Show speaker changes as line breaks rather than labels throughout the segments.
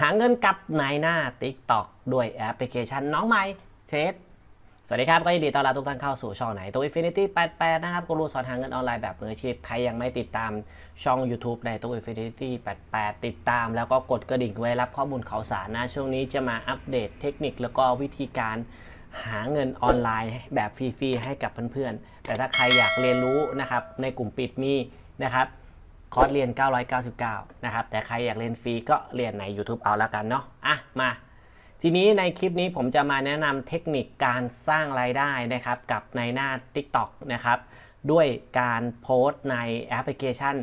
หาเงินกับนายหน้า TikTok ด้วยแอปพลิเคชันน้องใหม่เทสสวัสดีครับ ก็ยินดีต้อนรับทุกท่านเข้าสู่ช่องไหนตัว Infinity 88 นะครับกูรูสอนหาเงินออนไลน์แบบมืออาชีพ ใครยังไม่ติดตามช่อง YouTube ในตัว Infinity 88 ติดตาม แล้วก็กดกระดิ่งไว้รับข้อมูลข่าวสารนะ ช่วงนี้จะมาอัปเดตเทคนิคแล้วก็วิธีการหาเงินออนไลน์แบบฟรีๆให้กับเพื่อนๆ แต่ถ้าใครอยากเรียนรู้นะครับในกลุ่มปิดมีนะครับ คอร์สเรียน 999 นะครับ แต่ใครอยากเรียนฟรีก็เรียนใน YouTube เอาแล้วกันเนาะ อะ มา ทีนี้ในคลิปนี้ผมจะมาแนะนำเทคนิคการสร้างรายได้นะครับ กับในหน้า TikTok นะครับ ด้วยการโพสต์ในแอปพลิเคชัน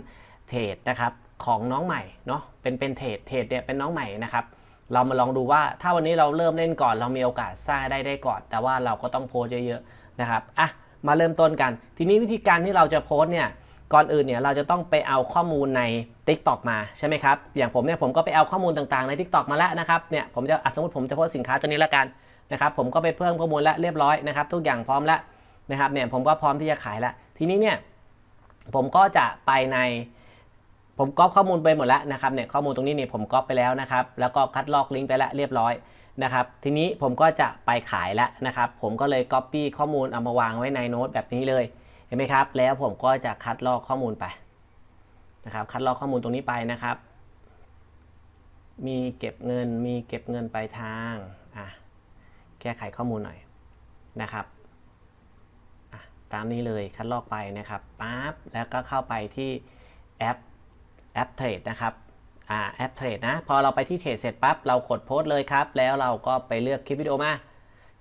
เทรดนะครับของน้องใหม่เนาะ เป็นเป็นเทรดเทรดเนี่ยเป็นน้องใหม่นะครับ เรามาลองดูว่าถ้าวันนี้เราเริ่มเล่นก่อน เรามีโอกาสสร้างได้ได้ก่อน แต่ว่าเราก็ต้องโพสเยอะๆนะครับ อะ มาเริ่มต้นกัน ทีนี้วิธีการที่เราจะโพสเนี่ย ก่อนอื่นเนี่ยเราจะต้องไปเอาข้อมูลใน TikTok มาใช่ไหมครับ อย่างผมเนี่ยผมก็ไปเอาข้อมูลต่างๆใน TikTok มาแล้วนะครับเนี่ยผมจะสมมติผมจะโพสสินค้าตัวนี้ละกันนะครับผมก็ไปเพิ่มข้อมูลแล้วเรียบร้อยนะครับทุกอย่างพร้อมแล้วนะครับเนี่ยผมก็พร้อมที่จะขายแล้วทีนี้เนี่ยผมก็จะไปในผมก๊อปข้อมูลไปหมดแล้วนะครับเนี่ยข้อมูลตรงนี้เนี่ยผมก๊อปไปแล้วนะครับแล้วก็คัดลอกลิงก์ไปแล้วเรียบร้อยนะครับทีนี้ผมก็จะไปขายแล้วนะครับผมก็เลย Copy ข้อมูลเอามาวางไว้ในโน้ตแบบนี้เลย ห็นไหมครับ แล้วผมก็จะคัดลอกข้อมูลไปนะครับ คัดลอกข้อมูลตรงนี้ไปนะครับ มีเก็บเงิน มีเก็บเงินปลายทางอะแก้ไขข้อมูลหน่อยนะครับอะตามนี้เลยคัดลอกไปนะครับปั๊บแล้วก็เข้าไปที่แอปแอปเทรดนะครับอ่าแอปเทรดนะ พอเราไปที่เทรดเสร็จปั๊บเรากดโพสต์เลยครับ แล้วเราก็ไปเลือกคลิปวิดีโอมา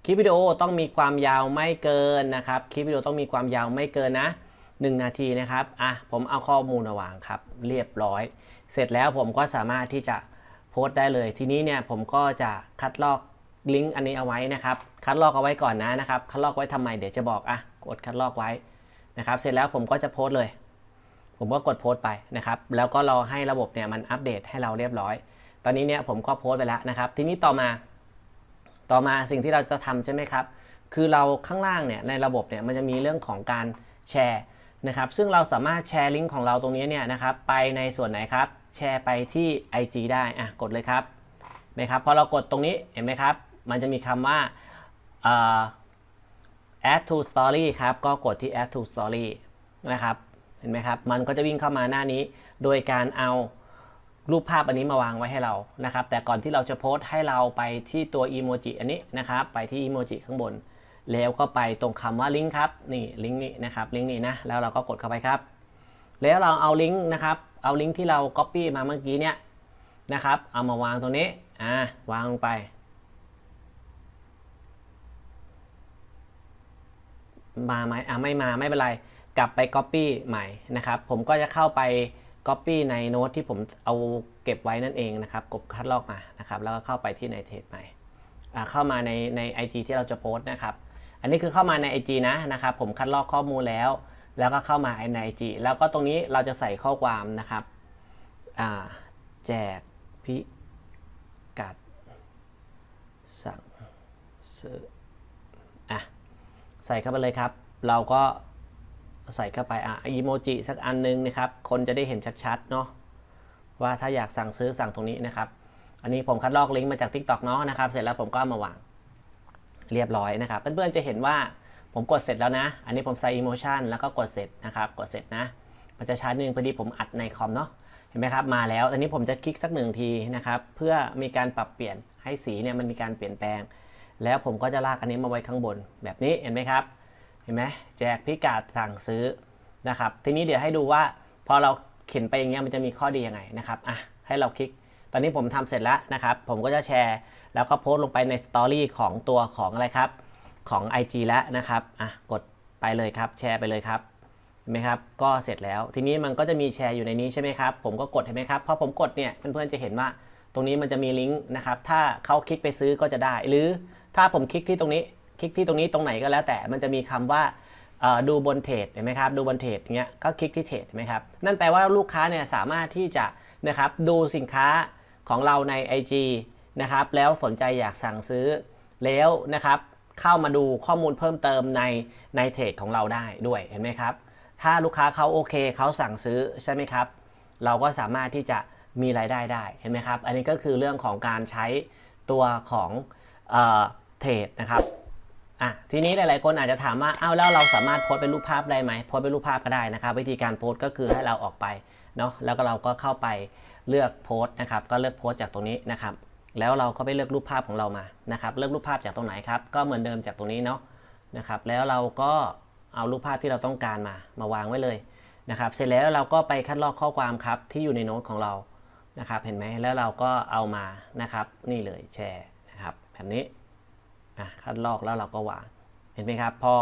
คลิปวิดีโอต้องมีความยาวไม่เกินนะครับ คลิปวิดีโอต้องมีความยาวไม่เกินนะ 1 นาทีนะครับ อะ ผมเอาข้อมูลมาวางครับ เรียบร้อย เสร็จแล้วผมก็สามารถที่จะโพสต์ได้เลย ทีนี้เนี่ยผมก็จะคัดลอกลิงก์อันนี้เอาไว้นะครับ คัดลอกเอาไว้ก่อนนะนะครับ คัดลอกไว้ทำไม เดี๋ยวจะบอก อะ กดคัดลอกไว้นะครับ เสร็จแล้วผมก็จะโพสต์เลย ผมก็กดโพสต์ไปนะครับ แล้วก็รอให้ระบบเนี่ยมันอัปเดตให้เราเรียบร้อย ตอนนี้เนี่ยผมก็โพสต์ไปแล้วนะครับ ทีนี้ต่อมา ต่อมาสิ่งที่เราจะทำใช่ไหมครับ คือเราข้างล่างเนี่ยในระบบเนี่ยมันจะมีเรื่องของการแชร์นะครับ ซึ่งเราสามารถแชร์ลิงก์ของเราตรงนี้เนี่ยนะครับไปในส่วนไหนครับ แชร์ไปที่ IG ได้อะกดเลยครับนะครับพอเรากดตรงนี้เห็นไหมครับ มันจะมีคำว่า add to story ครับ ก็กดที่ add to story นะครับ เห็นไหมครับ มันก็จะวิ่งเข้ามาหน้านี้ โดยการเอา รูปภาพอันนี้มาวางไว้ให้เรานะครับ แต่ก่อนที่เราจะโพสต์ให้เราไปที่ตัวอีโมจิอันนี้นะครับ ไปที่อีโมจิข้างบน แล้วก็ไปตรงคำว่าลิงก์ครับ นี่ลิงก์นี้นะครับ ลิงก์นี้นะ แล้วเราก็กดเข้าไปครับ แล้วเราเอาลิงก์นะครับ เอาลิงก์ที่เรา Copy มาเมื่อกี้เนี่ยนะครับ เอามาวางตรงนี้ อ่า วางลงไป มาไหมอะไม่มา ไม่เป็นไร กลับไป Copy ใหม่นะครับ ผมก็จะเข้าไป Copy ในโน้ตที่ผมเอาเก็บไว้นั่นเองนะครับกดคัดลอกมานะครับ แล้วก็เข้าไปที่ในเทปใหม่เข้ามาในใน IG ที่เราจะโพสต์นะครับ อันนี้คือเข้ามาใน IG นะนะครับ ผมคัดลอกข้อมูลแล้ว แล้วก็เข้ามาใน IG แล้วก็ตรงนี้เราจะใส่ข้อความนะครับแจกพิกัด สั่งซื้ออะใส่เข้าไปเลยครับ เราก็ ใส่เข้าไปอะอีโมจิสักอันนึงนะครับ คนจะได้เห็นชัดๆเนาะว่าถ้าอยากสั่งซื้อสั่งตรงนี้นะครับ อันนี้ผมคัดลอกลิงก์มาจาก TikTok เนาะนะครับ เสร็จแล้วผมก็ามาวางเรียบร้อยนะครับ เพื่อนๆจะเห็นว่าผมกดเสร็จแล้วนะ อันนี้ผมใส่ emotion แล้วก็กดเสร็จนะครับ กดเสร็จนะ มันจะช้านิดนึงพอดีผมอัดในคอมเนาะ เห็นไหมครับ มาแล้ว อันนี้ผมจะคลิกสักหนึ่งทีนะครับ เพื่อมีการปรับเปลี่ยนให้สีเนี่ยมันมีการเปลี่ยนแปลง แล้วผมก็จะลากอันนี้มาไว้ข้างบนแบบนี้ เห็นไหมครับ ห็นไหมแจกพิกัดสั่งซื้อนะครับ ทีนี้เดี๋ยวให้ดูว่าพอเราเขียนไปอย่างเงี้ยมันจะมีข้อดียังไงนะครับอะให้เราคลิก ตอนนี้ผมทำเสร็จแล้วนะครับ ผมก็จะแชร์ แล้วก็โพสต์ลงไปในสตอรี่ของตัวของอะไรครับ ของ IG แล้วนะครับอะกดไปเลยครับ แชร์ไปเลยครับเห็นไหมครับ ก็เสร็จแล้ว ทีนี้มันก็จะมีแชร์อยู่ในนี้ใช่ไหมครับ ผมก็กดเห็นไหมครับพอผมกดเนี่ยเพื่อนๆจะเห็นว่าตรงนี้มันจะมีลิงก์นะครับ ถ้าเขาคลิกไปซื้อก็จะได้ หรือถ้าผมคลิกที่ตรงนี้ คลิกที่ตรงนี้ตรงไหนก็แล้วแต่มันจะมีคำว่าดูบนเทรดเห็นไหมครับดูบนเทรดอย่างเงี้ยก็คลิกที่เทรดเห็นไหมครับนั่นแปลว่าลูกค้าเนี่ยสามารถที่จะนะครับดูสินค้าของเราใน IG นะครับแล้วสนใจอยากสั่งซื้อแล้วนะครับเข้ามาดูข้อมูลเพิ่มเติมในในเทรดของเราได้ด้วยเห็นไหมครับถ้าลูกค้าเขาโอเคเขาสั่งซื้อใช่ไหมครับ เราก็สามารถที่จะมีรายได้ได้เห็นไหมครับ อันนี้ก็คือเรื่องของการใช้ตัวของเอเทรดนะครับ อะทีนี้หลาย ๆ คนอาจจะถามว่าอ้าวแล้วเราสามารถโพสเป็นรูปภาพได้ไหมโพสเป็นรูปภาพก็ได้นะครับ วิธีการโพสก็คือให้เราออกไปเนาะแล้วก็เราก็เข้าไปเลือกโพสนะครับ ก็เลือกโพสจากตรงนี้นะครับ แล้วเราก็ไปเลือกรูปภาพของเรามานะครับเลือกรูปภาพจากตรงไหนครับก็เหมือนเดิมจากตรงนี้เนาะนะครับแล้วเราก็เอารูปภาพที่เราต้องการมามาวางไว้เลยนะครับเสร็จแล้วเราก็ไปคัดลอกข้อความครับที่อยู่ในโน้ตของเรานะครับเห็นไหมแล้วเราก็เอามานะครับนี่เลยแชร์นะครับแบบนี้ คัดลอกแล้วเราก็วาง เห็นไหมครับ พอ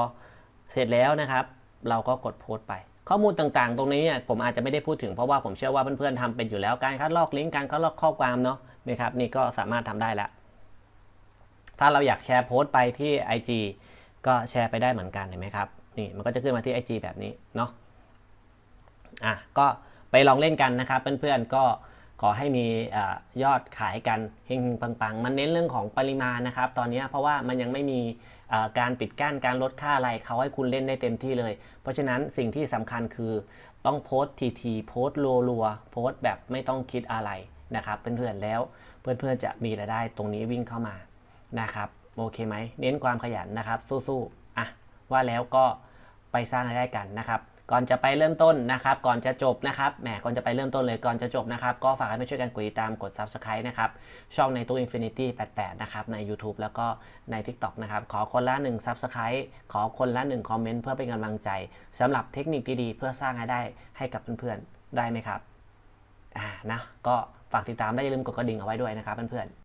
เสร็จแล้วนะครับ เราก็กดโพสต์ไป ข้อมูลต่างๆ ตรงนี้เนี่ยผมอาจจะไม่ได้พูดถึงเพราะว่าผมเชื่อว่าเพื่อนๆทำเป็นอยู่แล้ว การคัดลอกลิงก์ การคัดลอกข้อความเนาะนะครับ นี่ก็สามารถทำได้แล้ว ถ้าเราอยากแชร์โพสต์ไปที่ IG ก็แชร์ไปได้เหมือนกันเห็นไหมครับ นี่มันก็จะขึ้นมาที่ IG แบบนี้เนาะ อะก็ไปลองเล่นกันนะครับ เพื่อนๆก็ ขอให้มียอดขายกันเฮงๆปังๆ มันเน้นเรื่องของปริมาณนะครับ ตอนนี้เพราะว่ามันยังไม่มีการปิดกั้นการลดค่าอะไรเขาให้คุณเล่นได้เต็มที่เลย เพราะฉะนั้นสิ่งที่สำคัญคือต้องโพสต์ทีทีโพสต์รัวๆโพสต์แบบไม่ต้องคิดอะไรนะครับเพื่อนๆแล้วเพื่อนๆจะมีรายได้ตรงนี้วิ่งเข้ามานะครับโอเคไหมเน้นความขยันนะครับสู้ๆอะว่าแล้วก็ไปสร้างรายได้กันนะครับ ก่อนจะไปเริ่มต้นนะครับ ก่อนจะจบนะครับ แหม ก่อนจะไปเริ่มต้นเลยก่อนจะจบนะครับ ก็ฝากให้มาช่วยกันกดติดตามกด Subscribe นะครับ ช่องในตู้ Infinity 88 นะครับ ใน YouTube แล้วก็ใน TikTok นะครับ ขอคนละ 1 Subscribe ขอคนละ 1 คอมเมนต์เพื่อเป็นกำลังใจสำหรับเทคนิคดีๆ เพื่อสร้างรายได้ให้กับเพื่อนๆ ได้ไหมครับ อ่า นะ ก็ฝากติดตามได้อย่าลืมกดกระดิ่งเอาไว้ด้วยนะครับเพื่อนๆ